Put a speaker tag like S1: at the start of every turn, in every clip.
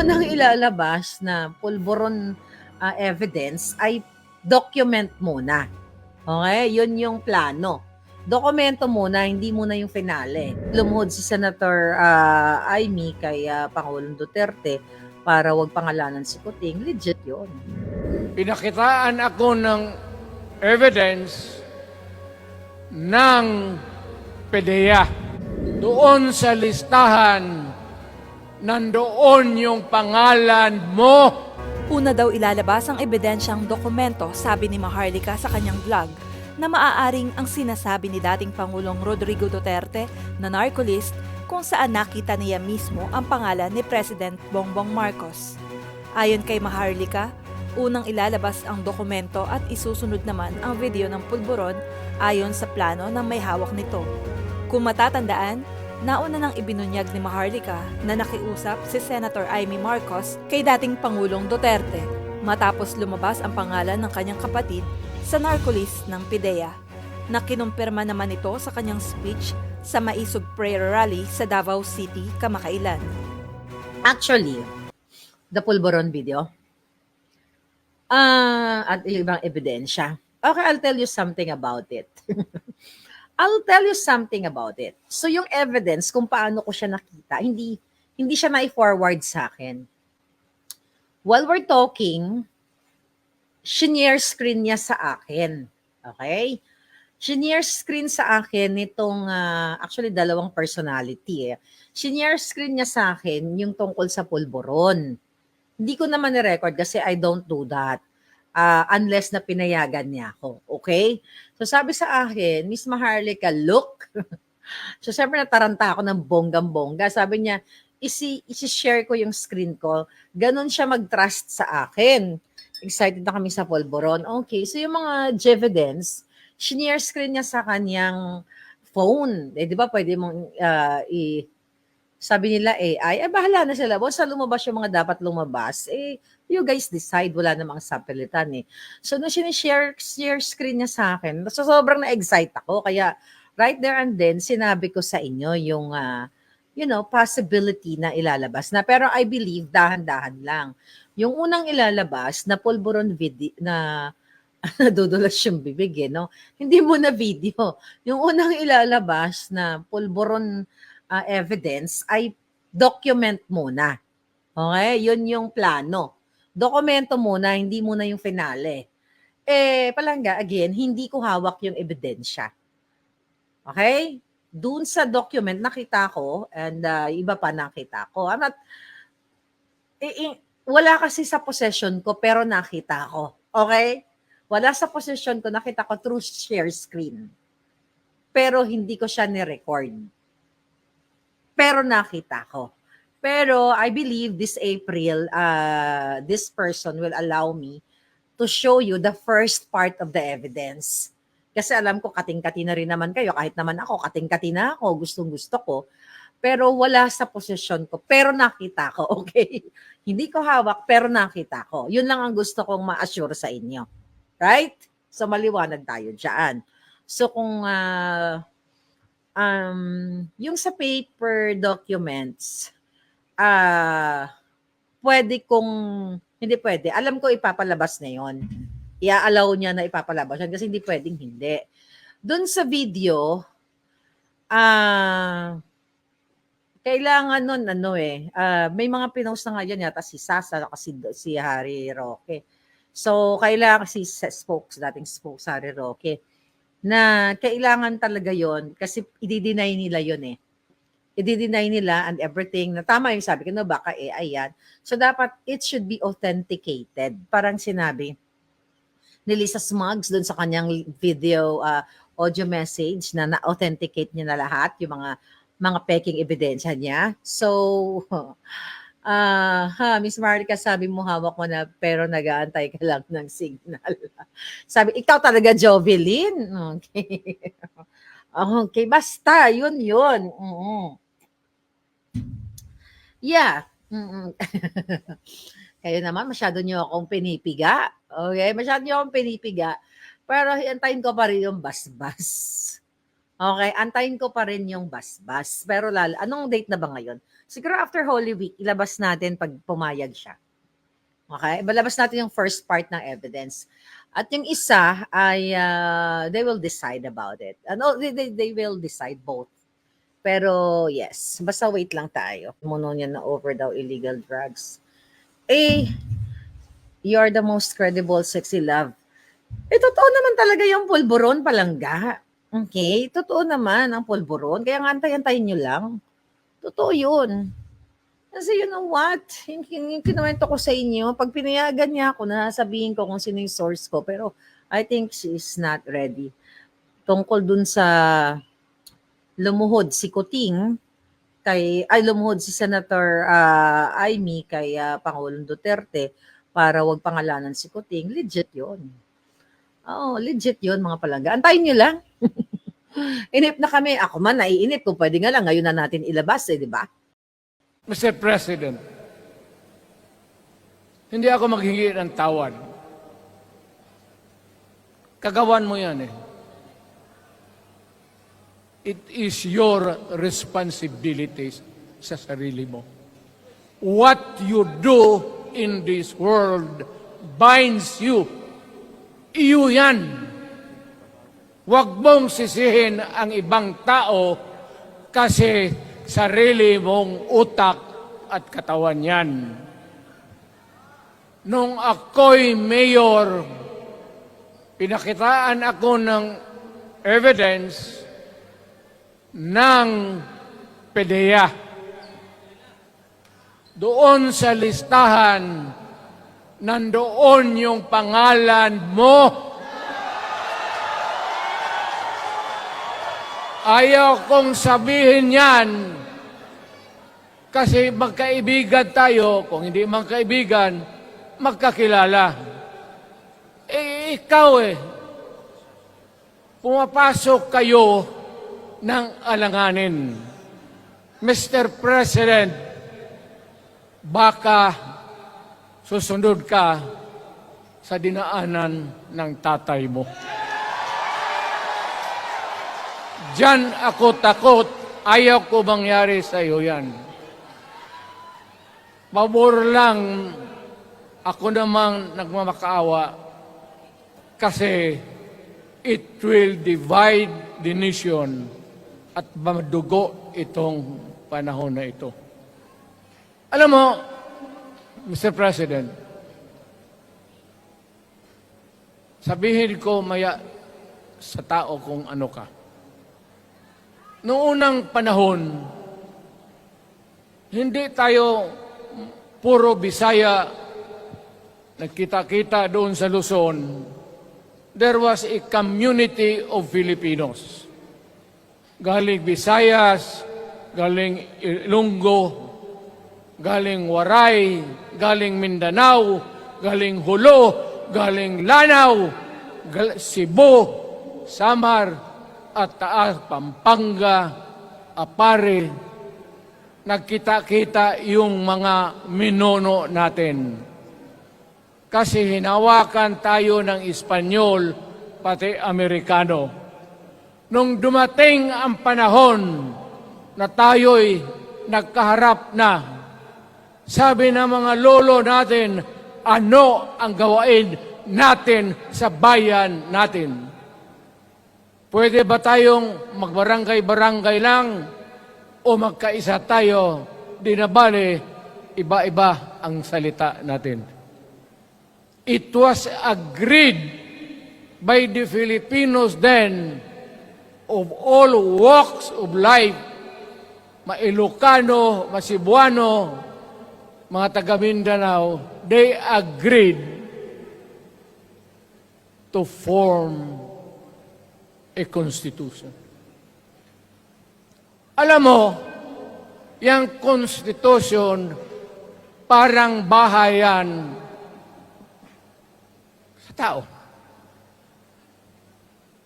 S1: unang ilalabas na pulburon ah, evidence ay document muna. Okay? Yun yung plano. Dokumento muna, hindi muna yung finale. Lumuhod si Senator ah, Amy kay ah, Pangulong Duterte para wag pangalanan si Kuting. Legit yun.
S2: Pinakitaan ako ng evidence ng PDEA. Doon sa listahan, nandoon yung pangalan mo.
S3: Una daw ilalabas ang ebidensyang dokumento, sabi ni Maharlika sa kanyang vlog, na maaaring ang sinasabi ni dating Pangulong Rodrigo Duterte na narcolist kung saan nakita niya mismo ang pangalan ni President Bongbong Marcos. Ayon kay Maharlika, unang ilalabas ang dokumento at isusunod naman ang video ng pulburon ayon sa plano ng may hawak nito. Kung matatandaan, nauna nang ibinunyag ni Maharlika na nakiusap si Senator Amy Marcos kay dating Pangulong Duterte matapos lumabas ang pangalan ng kanyang kapatid sa narcolist ng PIDEA na kinumpirma naman ito sa kanyang speech sa Maisog Prayer Rally sa Davao City kamakailan.
S1: Actually, the pulburon video, ah at ibang ebidensya. Okay, I'll tell you something about it. I'll tell you something about it. So yung evidence kung paano ko siya nakita, hindi hindi siya na-forward sa akin. While we're talking, shinare screen niya sa akin. Okay? Shinare screen sa akin nitong, ah, actually dalawang personality eh. Shinare screen niya sa akin yung tungkol sa pulburon. Hindi ko naman ni-record kasi I don't do that. Ah, unless na pinayagan niya ako. Okay? So sabi sa akin, Miss Maharlika, look. so siyempre nataranta ako ng bonggang-bongga. Sabi niya, isi, isi-share ko yung screen ko. Ganon siya mag-trust sa akin. Excited na kami sa pulburon. Okay, so yung mga evidence, shinare screen niya sa kanyang phone. Eh, di ba pwede mong ah, i- sabi nila AI, eh bahala na sila. Basta lumabas yung mga dapat lumabas, eh you guys decide, wala namang sapilitan eh. So, nung sinishare share screen niya sa akin, so sobrang na-excite ako. Kaya, right there and then, sinabi ko sa inyo yung, ah, you know, possibility na ilalabas na. Pero I believe, dahan-dahan lang. Yung unang ilalabas na pulburon video, na nadudulas yung bibig eh, no? Hindi mo na video. Yung unang ilalabas na pulburon ah, evidence ay document muna. Okay? Yun yung plano. Dokumento muna, hindi muna yung finale. Eh, palangga, again, hindi ko hawak yung ebidensya. Okay? Doon sa document, nakita ko, and ah, iba pa nakita ko. I'm not, eh, eh, wala kasi sa possession ko, pero nakita ko. Okay? Wala sa possession ko, nakita ko through share screen. Pero hindi ko siya ni-record. Pero nakita ko. Pero I believe this April, uh, this person will allow me to show you the first part of the evidence. Kasi alam ko, kating-kati na rin naman kayo. Kahit naman ako, kating-kati na ako, gustong-gusto ko. Pero wala sa posisyon ko. Pero nakita ko, okay? Hindi ko hawak, pero nakita ko. Yun lang ang gusto kong ma-assure sa inyo. Right? So, maliwanag tayo dyan. So, kung ah, um, yung sa paper documents, ah, pwede kung, hindi pwede. Alam ko ipapalabas na yon. Ia-allow niya na ipapalabas yan kasi hindi pwedeng hindi. Doon sa video, ah, kailangan nun, ano eh, ah, may mga pinost na nga yan yata si Sasa kasi si Harry Roque. So, kailangan si spokes, dating spokes Harry Roque, na kailangan talaga yon kasi i-deny nila yon eh. I-deny nila and everything na tama yung sabi ko, no, baka AI yan. So, dapat it should be authenticated. Parang sinabi ni Lisa Smugs doon sa kanyang video uh, audio message na na-authenticate niya na lahat, yung mga mga peking ebidensya niya. So, ah ha, Miss Marika, sabi mo hawak mo na pero nag-aantay ka lang ng signal. sabi, ikaw talaga, Jovelyn. Okay. okay, basta, yun yun. mm Yeah. Mm-mm. Kayo naman, masyado niyo akong pinipiga. Okay? Masyado niyo akong pinipiga. Pero hiantayin ko pa rin yung basbas. Okay, antayin ko pa rin yung bas-bas. Pero lalo, anong date na ba ngayon? Siguro after Holy Week, ilabas natin pag pumayag siya. Okay? Balabas natin yung first part ng evidence. At yung isa ay uh, they will decide about it. Ano, they, they, they will decide both. Pero yes, basta wait lang tayo. Muno niya na over daw illegal drugs. Eh, you're the most credible sexy love. Eh, totoo naman talaga yung pulburon palangga. Okay? Totoo naman ang pulburon. Kaya nga antay-antayin nyo lang. Totoo yun. Kasi you know what? Yung, yung, yung kinuwento ko sa inyo, pag pinayagan niya ako, nasabihin ko kung sino yung source ko. Pero I think she's not ready. Tungkol dun sa lumuhod si Kuting, kay, ay lumuhod si Senator uh, Amy kay ah, Pangulong Duterte para wag pangalanan si Kuting, legit yon. Oo, legit yon mga palangga. Antayin nyo lang. Inip na kami. Ako man, naiinip. Kung pwede nga lang, ngayon na natin ilabas eh, di ba?
S2: Mr. President, hindi ako maghingi ng tawad. Kagawan mo yan eh. It is your responsibility sa sarili mo. What you do in this world binds you. Iyo yan. Huwag mong sisihin ang ibang tao kasi sarili mong utak at katawan yan. Nung ako'y mayor, pinakitaan ako ng evidence ng PDEA. Doon sa listahan, nandoon yung pangalan mo. Ayaw kong sabihin yan kasi magkaibigan tayo, kung hindi magkaibigan, magkakilala. Eh, ikaw eh, pumapasok kayo ng alanganin. Mr. President, baka susunod ka sa dinaanan ng tatay mo. Diyan ako takot. Ayaw ko mangyari sa iyo yan. Pabor lang ako namang nagmamakaawa kasi it will divide the nation at madugo itong panahon na ito. Alam mo, Mr. President, sabihin ko maya sa tao kung ano ka. Noong unang panahon, hindi tayo puro Bisaya nagkita-kita doon sa Luzon. There was a community of Filipinos. Galing Visayas, galing Ilonggo, galing Waray, galing Mindanao, galing Hulo, galing Lanao, Cebu, Samar, at Taas, Pampanga, Apare, nagkita-kita yung mga minono natin. Kasi hinawakan tayo ng Espanyol, pati Amerikano. Nung dumating ang panahon na tayo'y nagkaharap na, sabi ng mga lolo natin, ano ang gawain natin sa bayan natin? Pwede ba tayong magbarangay-barangay lang o magkaisa tayo? Di iba-iba ang salita natin. It was agreed by the Filipinos then of all walks of life, Mailocano, Masibuano, mga taga Mindanao, they agreed to form a constitution. Alam mo, yung constitution parang bahayan sa tao.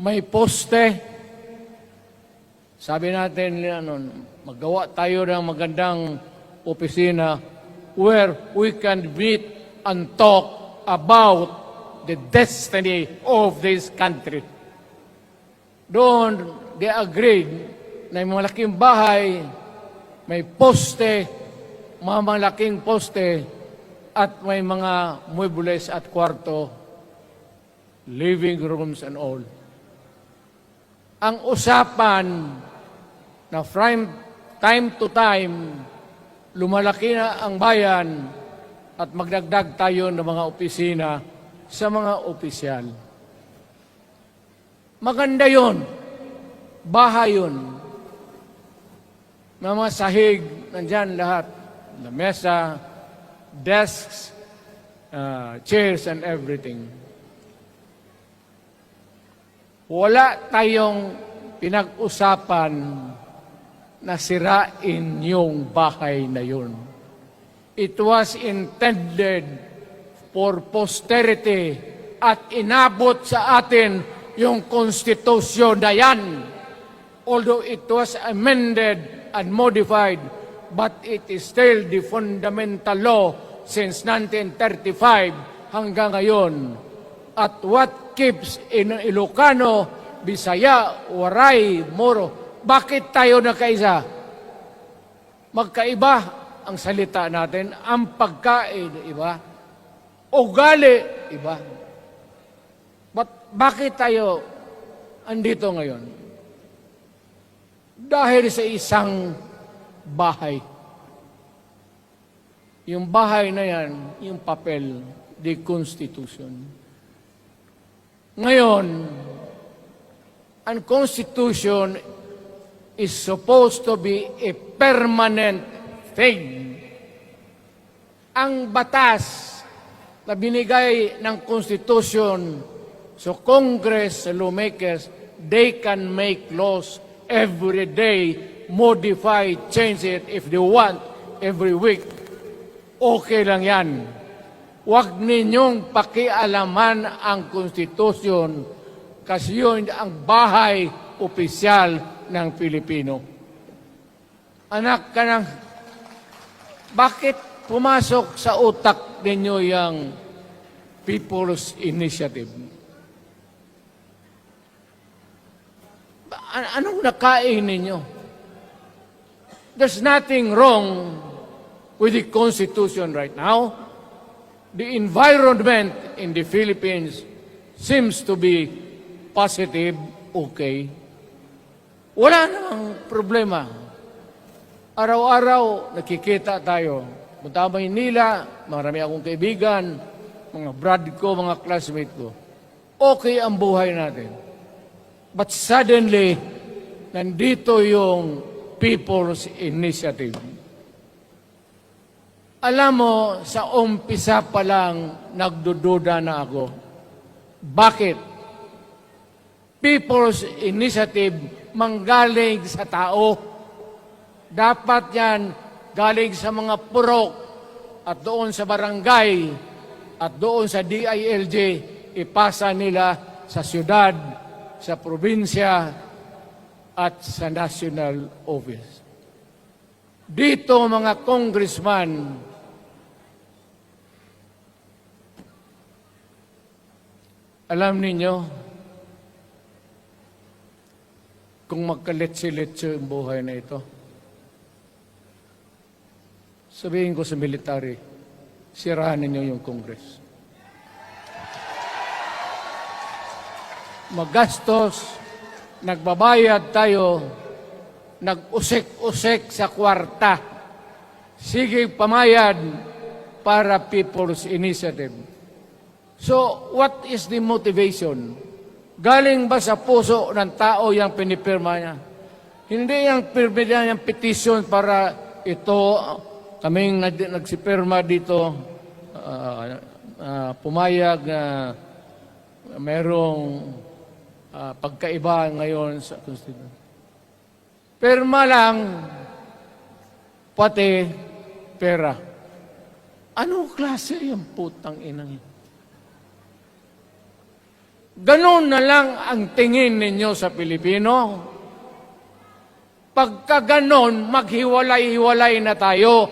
S2: May poste. Sabi natin, ano, magawa tayo ng magandang opisina where we can meet and talk about the destiny of this country. Doon, they agreed na yung malaking bahay, may poste, mga malaking poste, at may mga muebles at kwarto, living rooms and all. Ang usapan na from time to time, lumalaki na ang bayan at magdagdag tayo ng mga opisina sa mga opisyal. Maganda yon. Bahay. May mga sahig, nandyan lahat. Lamesa, desks, uh, chairs, and everything. Wala tayong pinag-usapan na sirain yung bahay na yun. It was intended for posterity at inabot sa atin yung konstitusyon na yan. Although it was amended and modified, but it is still the fundamental law since 1935 hanggang ngayon. At what keeps in Ilocano, Bisaya, Waray, Moro, bakit tayo nakaisa? Magkaiba ang salita natin, ang pagkain, iba. Ugali, iba. But bakit tayo andito ngayon? Dahil sa isang bahay. Yung bahay na yan, yung papel, the Constitution. Ngayon, ang Constitution is supposed to be a permanent thing. Ang batas na binigay ng Constitution sa Congress, lawmakers, they can make laws every day, modify, change it if they want every week. Okay lang yan. Huwag ninyong pakialaman ang Constitution kasi yun ang bahay opisyal ng Pilipino. Anak ka ng... Bakit pumasok sa utak ninyo yung People's Initiative? Ba- an- Anong nakain ninyo? There's nothing wrong with the Constitution right now. The environment in the Philippines seems to be positive, okay. Wala namang problema. Araw-araw, nakikita tayo. Punta ako Maynila, marami akong kaibigan, mga brad ko, mga classmate ko. Okay ang buhay natin. But suddenly, nandito yung People's Initiative. Alam mo, sa umpisa pa lang, nagdududa na ako. Bakit? People's Initiative manggaling sa tao. Dapat yan galing sa mga purok at doon sa barangay at doon sa DILG, ipasa nila sa syudad, sa probinsya at sa national office. Dito mga congressman, alam ninyo, kung magkaletse-letse ang buhay na ito, sabihin ko sa military, sirahan ninyo yung Congress. Magastos, nagbabayad tayo, nag-usik-usik sa kwarta. Sige pamayad para People's Initiative. So, what is the motivation? Galing ba sa puso ng tao yung pinipirma niya? Hindi yung pirma niya yung petition para ito, kaming nag- nagsipirma dito, ah, ah, pumayag na merong ah, pagkaiba ngayon sa Constitution. Pirma lang, pati pera. Anong klase yung putang inang yun? Ganon na lang ang tingin ninyo sa Pilipino. Pagka ganon, maghiwalay-hiwalay na tayo